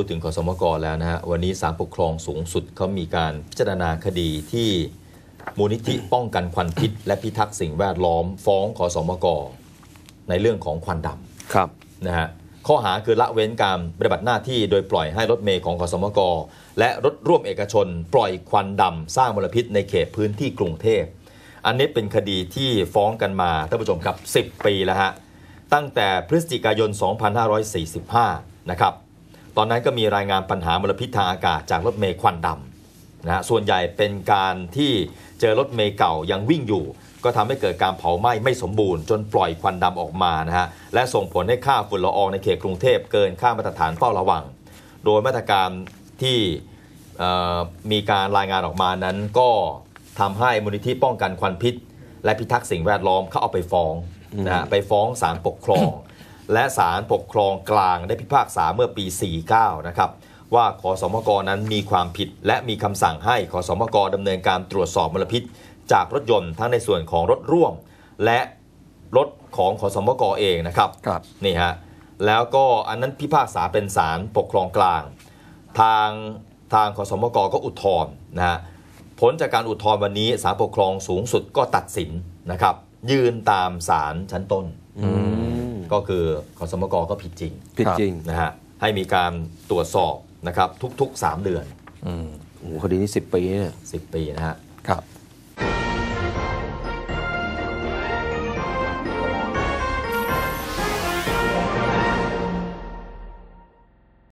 ดถึงขอสมกแล้วนะฮะวันนี้ศาลปกครองสูงสุดเขามีการพิจารณาคดีที่มูลนิธิป้องกันควันพิษ และพิทักษ์สิ่งแวดล้อมฟ้องขอสมกในเรื่องของควันดำครับนะฮะข้อหาคือละเว้นการปฏิบัติหน้าที่โดยปล่อยให้รถเมย์ของขสมกและรถร่วมเอกชน ปล่อยควันดำสร้างมลพิษในเขตพื้นที่กรุงเทพ อันนี้เป็นคดีที่ฟ้องกันมาท่านผู้ชมครับ 10 ปีแล้วฮะตั้งแต่พฤศจิกายน 2545 นะครับต อนนั้นก็มีรายงานปัญหามลพิษทางอากาศจากรถเมย์ควันดำนะฮะส่วนใหญ่เป็นการที่เจอรถเมย์เก่ายังวิ่งอยู่ ก็ทำให้เกิดการเผาไหม้ไม่สมบูรณ์ จนปล่อยควันดำออกมานะฮะและส่งผลให้ค่าฝุ่นละอองในเขตกรุงเทพเกินค่ามาตรฐานเฝ้าระวัง โดยมาตรการที่มีการรายงานออกมานั้นก็ทำให้มูลนิธิป้องกันควันพิษ และพิทักษ์สิ่งแวดล้อมเขาเอาไปฟ้องนะฮะไปฟ้องศาลปกครอง และศาลปกครองกลางได้พิพากษาเมื่อปี 49 นะครับว่าขอสมกนั้นมีความผิด และมีคำสั่งให้ขอสมกดำเนินการตรวจสอบมลพิษ จากรถยนต์ทั้งในส่วนของรถร่วม และรถของขอสมกเองนะครับครับนี่ฮะแล้วก็อันนั้นพิพากษาเป็นศาลปกครองกลาง ทางทางขอสมกก็อุทธรณ์นะฮะผลจากการอุทธรณ์วันนี้ศาลปกครองสูงสุดก็ตัดสินนะครับ ยืนตามศาลชั้นต้นอืม ก็คือขอสมกก็ผิดจริงผิดจริงนะฮะให้มีการตรวจสอบนะครับทุก ๆ 3 เดือนอืมโอ้โหคดีนี้สิบปีเนี่ย10ปีนะฮะครับ